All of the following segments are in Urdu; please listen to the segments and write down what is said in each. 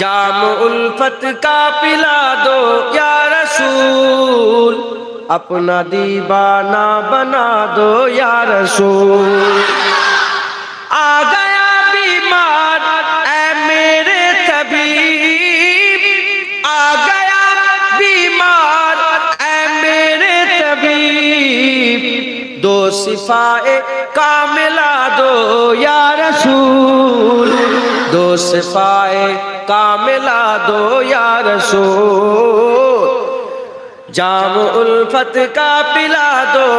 جام الفت کا پلا دو، یا رسول، اپنا دیوانہ بنا دو، یا رسول۔ آ گیا بیمار، اے میرے طبیب۔ آ گیا بیمار، اے میرے طبیب۔ دو صفائے کاملہ دو، یا رسول۔ دو صفائے کاملہ دو یا رسول جام الفت کا پلا دو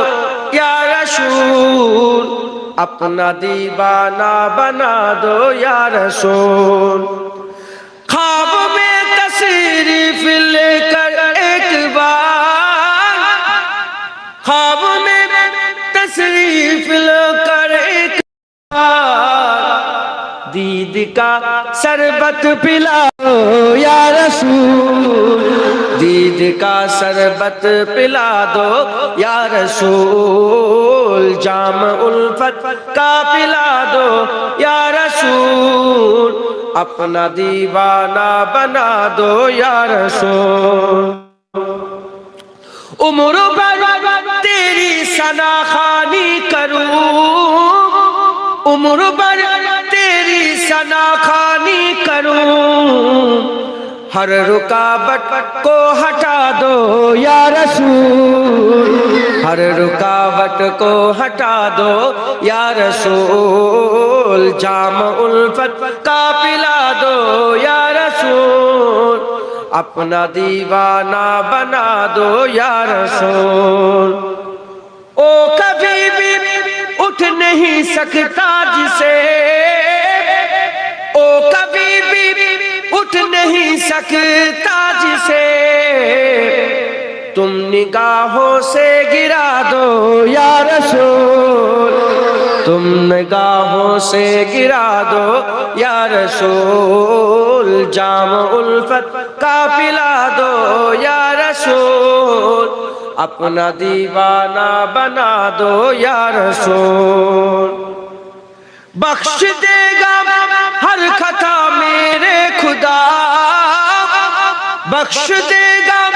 یا رسول اپنا دیوانہ بنا دو یا رسول خواب میں تصریف لے کر ایک بار خواب میں تصریف لے کر ایک بار دید کا شربت پلا دو یا رسول دید کا شربت پلا دو یا رسول جام الفت کا پلا دو یا رسول اپنا دیوانہ بنا دو یا رسول عمر بر تیری سنا خانی کروں کروں۔ ہر رکاوٹ کو ہٹا دو یا رسول۔ ہر رکاوٹ کو ہٹا دو یا رسول۔ جام الفت کا پلا دو یا رسول۔ اپنا دیوانہ بنا دو یا رسول۔ او کبھی بھی اٹھ نہیں سکتا جسے۔ سکتا جسے تم نگاہوں سے گرا دو یا رسول تم نگاہوں سے گرا دو یا رسول جام الفت کا پلا دو یا رسول اپنا دیوانہ بنا دو یا رسول بخش دے گا بخش دے گا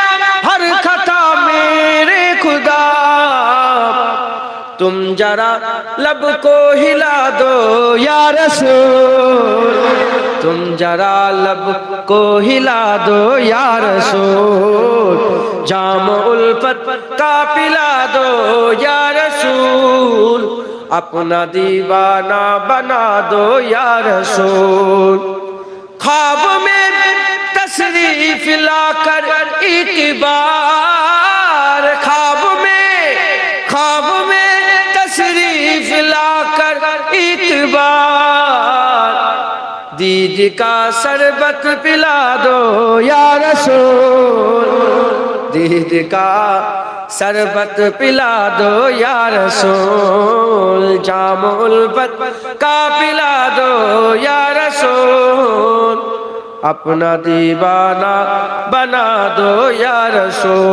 ہر خطا میرے خدا۔ تم ذرا لب کو ہلا دو یا رسول۔ تم ذرا لب کو ہلا دو یا رسول۔ جام الفت کا پلا دو یا رسول۔ اپنا دیوانہ بنا دو یا رسول۔ خواب میں خواب میں تصریف لا کر ایک بار دید کا شربت پلا دو یا رسول۔ دید کا شربت پلا دو یا رسول۔ جام الفت کا پلا دو یا رسول۔ اپنا دیوانہ بنا دو یا رسول۔